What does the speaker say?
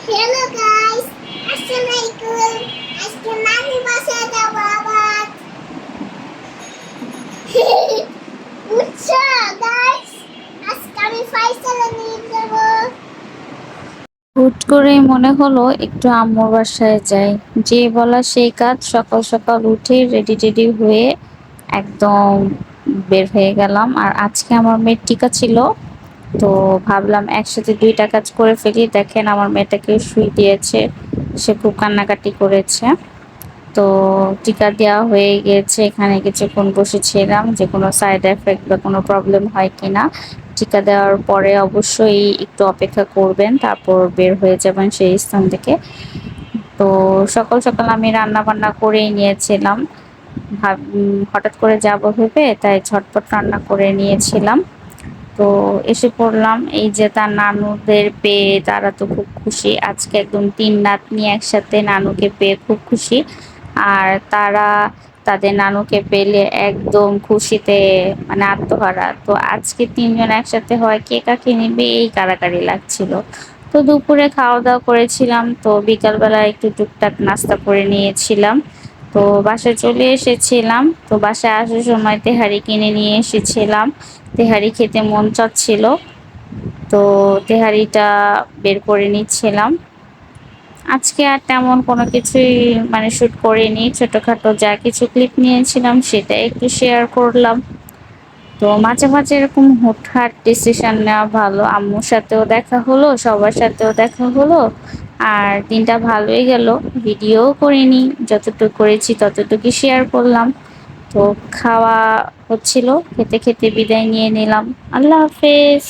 হুট করেই মনে হলো একটু আম্মুর বাসায় যাই। যে বলা সেই কাজ সকাল সকাল উঠে রেডি টেডি হয়ে একদম বের হয়ে গেলাম। আর আজকে আমার মেয়ের টিকা ছিল তো ভাবলাম একসাথে দুইটা কাজ করে ফেলি। দেখেন আমার মেয়েটাকে শুই দিয়েছে, সে খুব কান্নাকাটি করেছে। তো টিকা দেওয়া হয়ে গিয়েছে এখানে কিছুক্ষণ বসেছিলাম, যে কোনো সাইড এফেক্ট বা কোনো প্রবলেম হয় কি না টিকা দেওয়ার পরে অবশ্যই একটু অপেক্ষা করবেন, তারপর বের হয়ে যাবেন সেই স্থান থেকে। তো সকাল সকাল আমি রান্না বান্না করেই নিয়েছিলাম। হঠাৎ করে যাব ভেবে তাই ঝটপট রান্না করে নিয়েছিলাম। তো এসে পড়লাম। এই যে তার নানুদের পেয়ে তারা তো খুব খুশি। আজকে একদম তিন নাতনি একসাথে নানুকে পেয়ে খুব খুশি। আর তারা তাদের নানুকে পেলে একদম খুশিতে মানে আত্মহারা। তো আজকে তিনজন একসাথে হয়, কে কাকে নিবে এই কারাকারি লাগছিল। তো দুপুরে খাওয়া দাওয়া করেছিলাম, তো বিকালবেলা একটু টুকটাক নাস্তা করে নিয়েছিলাম। তো বাসায় চলে এসেছিলাম। তো বাসায় আসার সময় তেহারি কিনে নিয়ে এসেছিলাম। তেহারি খেতে মন চাচ্ছিল। তো তেহারিটা বের করে নিচ্ছিলাম। আজকে আর তেমন কোনো কিছুই মানে শ্যুট করিনি। ছোটোখাটো যা কিছু ক্লিপ নিয়েছিলাম সেটা একটু শেয়ার করলাম। তো মাঝে মাঝে এরকম হুটহাট ডিসিশন নেওয়া ভালো। আম্মুর সাথেও দেখা হলো, সবার সাথেও দেখা হলো। আর দিনটা ভালোই গেল। ভিডিও করিনি, যতটুকু করেছি ততটুকু শেয়ার করলাম। তো খাওয়া হচ্ছিল, খেতে খেতে বিদায় নিয়ে নিলাম। আল্লাহ হাফেজ।